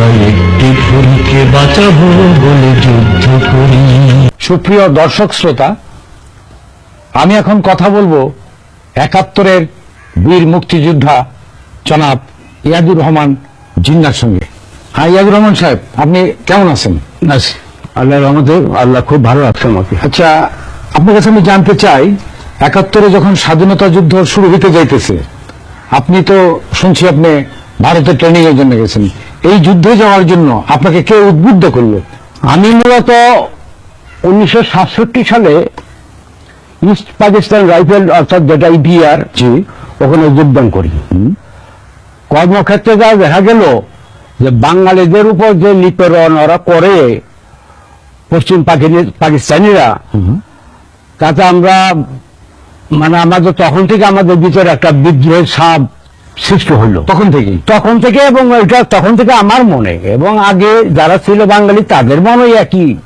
আমরা একটি ফুলকে বাঁচাবো বলে যুদ্ধ করি। সুপ্রিয় দর্শক শ্রোতা আমি এখন কথা বলব একাত্তরের বীর মুক্তিযোদ্ধা জনাব ইয়াদুর রহমান জিন্নার সঙ্গে। হ্যাঁ ইয়াদুর রহমান সাহেব আপনি কেমন আছেন? আল্লাহ রহমতে আল্লাহ খুব ভালো রাখছে আমাকে। আচ্ছা আপনার কাছে আমি জানতে চাই একাত্তরে যখন স্বাধীনতা যুদ্ধ শুরু হইতে যাইতেছে আপনি তো শুনছি আপনি ভারতের ট্রেনিং এর জন্য গেছেন। এই যুদ্ধে যাওয়ার জন্য আপনাকে কে উদ্বুদ্ধ করল? আমি মূলত উনিশশো সাতষট্টি সালে ইস্ট পাকিস্তান রাইফেল অর্থাৎ যেটা ইপিআর জি। ওখানে যোগদান করি। কর্মক্ষেত্রে যা দেখা গেল যে বাঙালিদের উপর যে নিপীড়ন ওরা করে পশ্চিম পাকিস্তানিরা তাতে আমরা মানে আমাদের তখন থেকে আমাদের ভিতরে একটা বিদ্রোহের সাপ সৃষ্টি হলো। তখন থেকেই। তখন থেকে এবং এটা তখন থেকে আমার মনে এবং আগে যারা ছিল বাঙালি তাদের মনে একই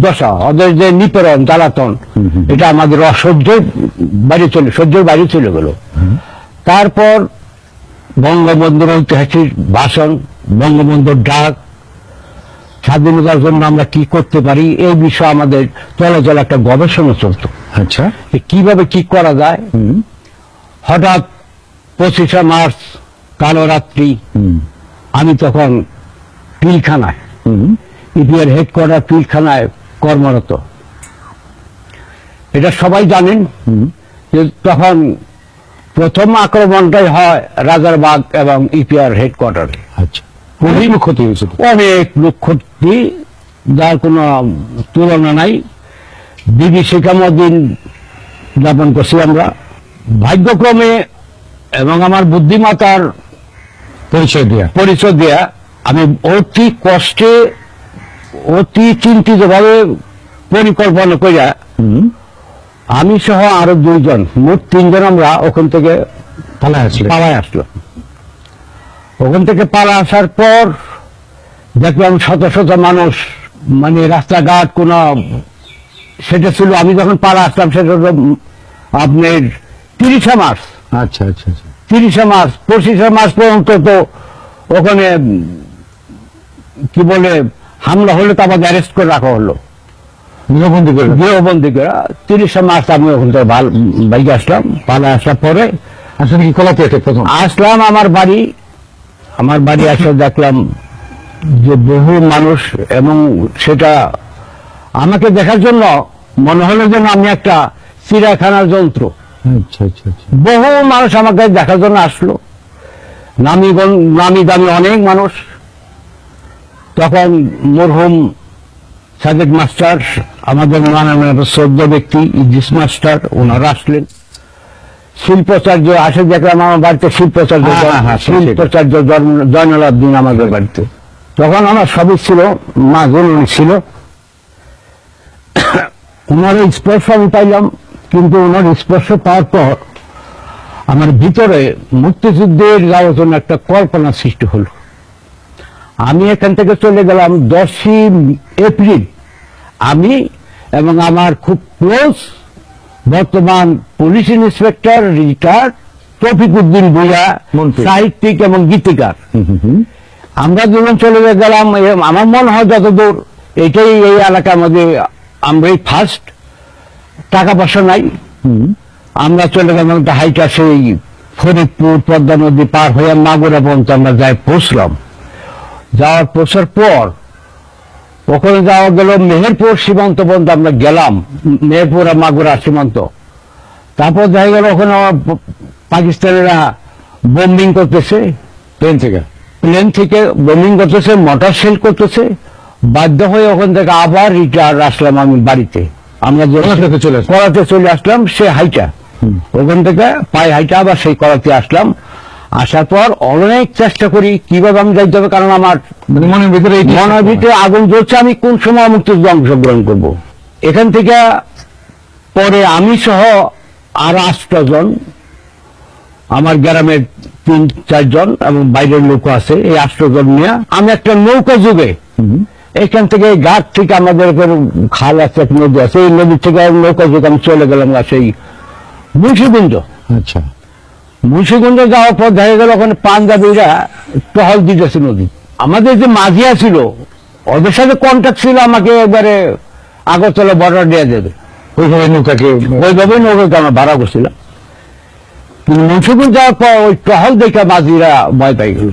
দশা ওদের যে নিপীড়ন জ্বালাতন এটা আমাদের অসহ্যের বাড়ি চলে সহ্যের বাড়ি চলে গেল। তারপর বঙ্গবন্ধুর ঐতিহাসিক ভাষণ বঙ্গবন্ধুর ডাক স্বাধীনতার জন্য আমরা কি করতে পারি এই বিষয়ে আমাদের চলাচল একটা গবেষণা চলতো। আচ্ছা। কীভাবে কি করা যায়? হঠাৎ পঁচিশে মার্চ কালো রাত্রি। আমি তখন পিলখানায় ইপিআর হেডকোয়ার্টার পিলখানায় কর্মরত। এটা সবাই জানেন যে তখন প্রথম আক্রমণটাই হয় রাজারবাগ এবং ইপিআর হেডকোয়ার্টারে আচ্ছা। ক্ষতি হয়েছিল অনেক লোক ক্ষতি যার কোনো তুলনা নাই। বিভীষিকাময় দিন যাপন করছি আমরা। ভাগ্যক্রমে এবং আমার বুদ্ধিমতার পরিচয় দেয়া। পরিচয় দেয়া আমি অতি কষ্টে অতি চিন্তিত ভাবে পরিকল্পনা করিয়া আমি সহ আরও দুইজন মোট তিনজন আমরা ওখান থেকে পালা আসলে। পালায় আসলো। ওখান থেকে পালা আসার পর দেখলাম শত শত মানুষ মানে রাস্তাঘাট কোন সেটা ছিল আমি যখন পালা আসলাম সেটা হলো আপনার তিরিশে মার্চ। আচ্ছা আচ্ছা আচ্ছা। তিরিশে মার্চ পঁচিশে মার্চ পর্যন্ত তো ওখানে কি বলে হামলা হলে তো আমাদের অ্যারেস্ট করে রাখা হলো। গৃহবন্দী করে গৃহবন্দী করে তিরিশে মার্চ আমি ওখান থেকে ভালো বাইকে আসলাম পালা আসার পরে আসলে কি কলাপিয়াতে প্রথম? আসলাম আমার বাড়ি আমার বাড়ি এসে দেখলাম যে বহু মানুষ এবং সেটা আমাকে দেখার জন্য মনে হলো যেন আমি একটা চিড়াখানার যন্ত্র। বহু মানুষ আমাকে দেখার জন্য আসলো। নামি নামি দামি অনেক মানুষ। তখন মরহুম সাদেক মাস্টার আমাদের শ্রদ্ধ ব্যক্তি ইদ্রিস মাস্টার ওনারা আসলেন। শিল্পাচার্য আসে দেখলাম আমার বাড়িতে শিল্পাচার্য হ্যাঁ, হ্যাঁ, হ্যাঁ, শিল্পাচার্য জয়নুল আমাদের বাড়িতে। তখন আমার সবই ছিল মা ছিল। ওনার স্পর্শ আমি পাইলাম। কিন্তু ওনার স্পর্শ পাওয়ার পর আমার ভিতরে মুক্তিযুদ্ধের জন্য একটা কল্পনা সৃষ্টি হলো। আমি এখান থেকে চলে গেলাম দশই এপ্রিল। আমি এবং আমার খুব ক্লোজ বর্তমান পুলিশ ইন্সপেক্টর রিটায়ার্ড তফিক উদ্দিন মন্ত্রী। সাহিত্যিক এবং গীতিকার। আমরা দুজন চলে গেলাম আমার মনে হয় যতদূর এটাই এই এলাকার মধ্যে আমরাই ফার্স্ট টাকা পয়সা নাই আমরা চলে গেলাম একটা হাইটা সেই ফরিদপুর পদ্মা নদী পার হয়ে মাগুরা পর্যন্ত আমরা যাই পৌঁছলাম। যাওয়ার পৌঁছার পর ওখানে যাওয়া গেল মেহেরপুর সীমান্ত পর্যন্ত আমরা গেলাম। মেহেরপুর আর মাগুরা সীমান্ত। তারপর দেখা গেল ওখানে পাকিস্তানিরা বোম্বিং করতেছে। প্লেন থেকে? প্লেন থেকে বোমিং করতেছে মোটর সেল করতেছে। বাধ্য হয়ে ওখান থেকে আবার রিটার্ন আসলাম আমি বাড়িতে। আমরা চলে করাতে চলে আসলাম সে হাইটা। ওখান থেকে পায়ে হাইটা আবার সেই করাতে আসলাম। আসার পর অনেক চেষ্টা করি কীভাবে আমি যাইতে হবে কারণ আমার মানে মনের ভিতরে মনের ভিতরে আগুন জ্বলছে আমি কোন সময় মুক্তিযুদ্ধে অংশগ্রহণ করব। এখান থেকে পরে আমি সহ আর আটজন আমার গ্রামের তিন চারজন এবং বাইরের লোক আছে এই আটজন নিয়ে আমি একটা নৌকা যুগে এখান থেকে গাছ থেকে আমাদের খাল আছে এক নদী আছে এই নদী থেকে নৌকা যুগে আমি চলে গেলাম সেই মুন্সিগঞ্জ। আচ্ছা। মুন্সিগঞ্জ যাওয়ার পর দেখা গেল ওখানে পাঞ্জাবিরা টহল দিতেছে নদী। আমাদের যে মাঝিয়া ছিল ওদের সাথে কন্ট্যাক্ট ছিল আমাকে একবারে আগরতলা বর্ডার দিয়ে দেবে। ওইভাবে নৌকাকে ওইভাবে নৌকাকে আমরা ভাড়া করছিলাম। কিন্তু মুন্সিপুর যাওয়ার পর ওই টহল দেখে মাঝিরা ভয় পাই গেল।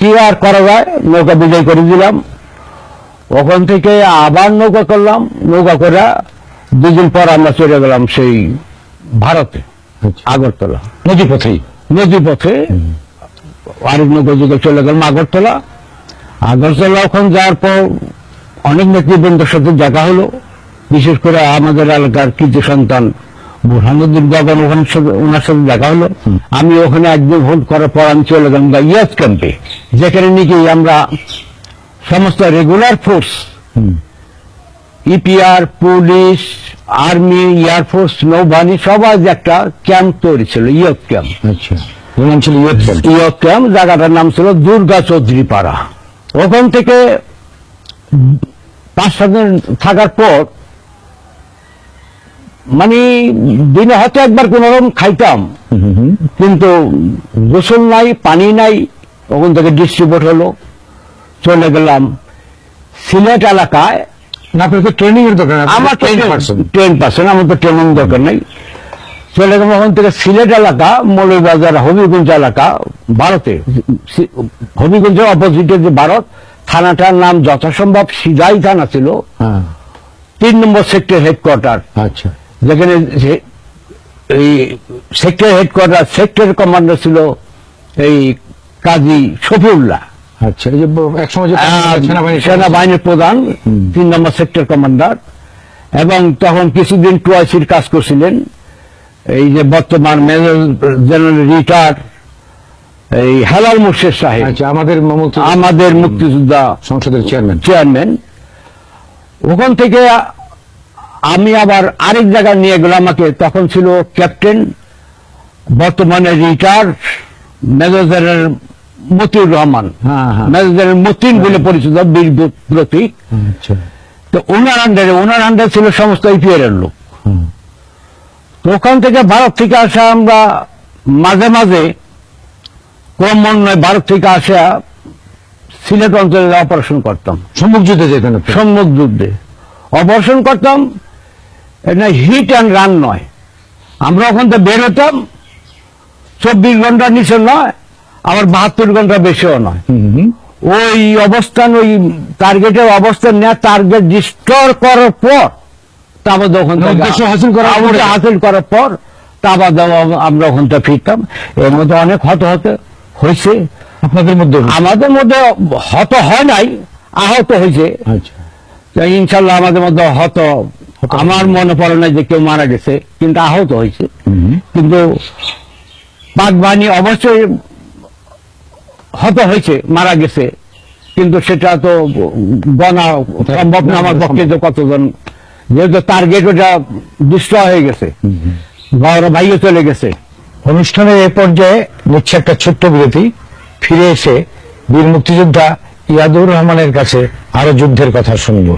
কি আর করা যায়? নৌকা বিজয় করে দিলাম। ওখান থেকে আবার নৌকা করলাম। নৌকা করে দুদিন পর আমরা চলে গেলাম সেই ভারতে আচ্ছা। আগরতলা। নদী পথেই নদী পথে আরেক নৌকা যুগে চলে গেলাম আগরতলা। আগরতলা ওখান যাওয়ার পর অনেক নেতৃবৃন্দের সাথে দেখা হলো। বিশেষ করে আমাদের এলাকার কৃতি সন্তান বুরহানুদ্দিন গগন ওখানে সাথে ওনার সাথে দেখা হলো। আমি ওখানে একদিন হোল্ড করার পর আমি চলে গেলাম ইয়াস ক্যাম্পে যেখানে নাকি আমরা সমস্ত regular force EPR police army air force নৌবাহিনী সবাই একটা ক্যাম্প তৈরি ছিল ইয়ক ক্যাম্প আচ্ছা। ছিল। ইয়ক ক্যাম্প জায়গাটার নাম ছিল দুর্গা চৌধুরী পাড়া ওখান থেকে পাঁচ সাত দিন থাকার পর মানে দিনে হয়তো একবার কোন রকম খাইতাম। কিন্তু গোসল নাই পানি নাই ওখান থেকে ডিস্ট্রিবিউট হলো। চলে গেলাম সিলেট এলাকায়। আপনার তো ট্রেনিং এর দরকার আমার তো আমার ট্রেনিং দরকার নেই। চলে গেলাম ওখান থেকে সিলেট এলাকা মৌলবাজার হবিগঞ্জ এলাকা ভারতে। সি- হবিগঞ্জের অপোজিটে যে ভারত থানাটার নাম যথাসম্ভব সিজাই থানা ছিল। হ্যাঁ। তিন নম্বর সেক্টর হেডকোয়ার্টার আচ্ছা। যেখানে এই সেক্টর হেডকোয়ার্টার সেক্টর কমান্ডার ছিল এই কাজী শফিউল্লাহ। আচ্ছা এই যে একসময় সেনাবাহিনীর প্রধান তিন নম্বর সেক্টর কমান্ডার এবং তখন কিছুদিন টুয়াইসির কাজ করছিলেন। এই যে বর্তমান মেজর জেনারেল রিটায়ার এই হেলাল মুর্শেদ সাহেব। আচ্ছা আমাদের আমাদের মুক্তিযোদ্ধা সংসদের চেয়ারম্যান চেয়ারম্যান ওখান থেকে আমি আবার আরেক জায়গায় নিয়ে গেলাম আমাকে তখন ছিল ক্যাপ্টেন বর্তমানে retire major general Motiur Rahman. হ্যাঁ হ্যাঁ। মেজর জেনারেল মতিন বলে পরিচিত বীর প্রতীক আচ্ছা। তো ওনার আন্ডারে ওনার আন্ডারে ছিল সমস্ত ইপিআর এর লোক। তো ওখান থেকে ভারত থেকে আসা আমরা মাঝে মাঝে ক্রমান্বয়ে ভারত থেকে আসা সিলেট অঞ্চলে অপারেশন করতাম। সম্মুখ যুদ্ধে যেতেন সম্মুখ যুদ্ধে। অপারেশন করতাম এটা হিট অ্যান্ড রান নয়। আমরা ওখান থেকে বের হতাম চব্বিশ ঘণ্টা নিচে নয় আবার বাহাত্তর ঘণ্টা বেশিও নয়। ওই অবস্থান ওই টার্গেটের অবস্থান নেওয়া টার্গেট ডিস্টোর করার পর তারপর ওখান থেকে হাসিল করার হাসিল করার পর তারপর আমরা ওখান থেকে ফিরতাম। এর মধ্যে অনেক হত হতে হয়েছে। আপনাদের মধ্যে আমাদের মধ্যে হত হয় নাই আহত হয়েছে। আচ্ছা। ইনশাল্লাহ আমাদের মধ্যে হত আমার মনে পড়ে না যে কেউ মারা গেছে কিন্তু আহত হয়েছে। কিন্তু পাক অবশ্যই হত হয়েছে মারা গেছে। কিন্তু সেটা তো গণা সম্ভব না আমার পক্ষে যে কতজন। যেহেতু টার্গেট ওটা ডিস্ট্রয় হয়ে গেছে। বড় ভাইও চলে গেছে। অনুষ্ঠানের এ পর্যায়ে নিচ্ছে একটা ছোট্ট বিরতি। ফিরে এসে বীর মুক্তিযোদ্ধা ইয়াদুর রহমানের কাছে আরও যুদ্ধের কথা শুনব।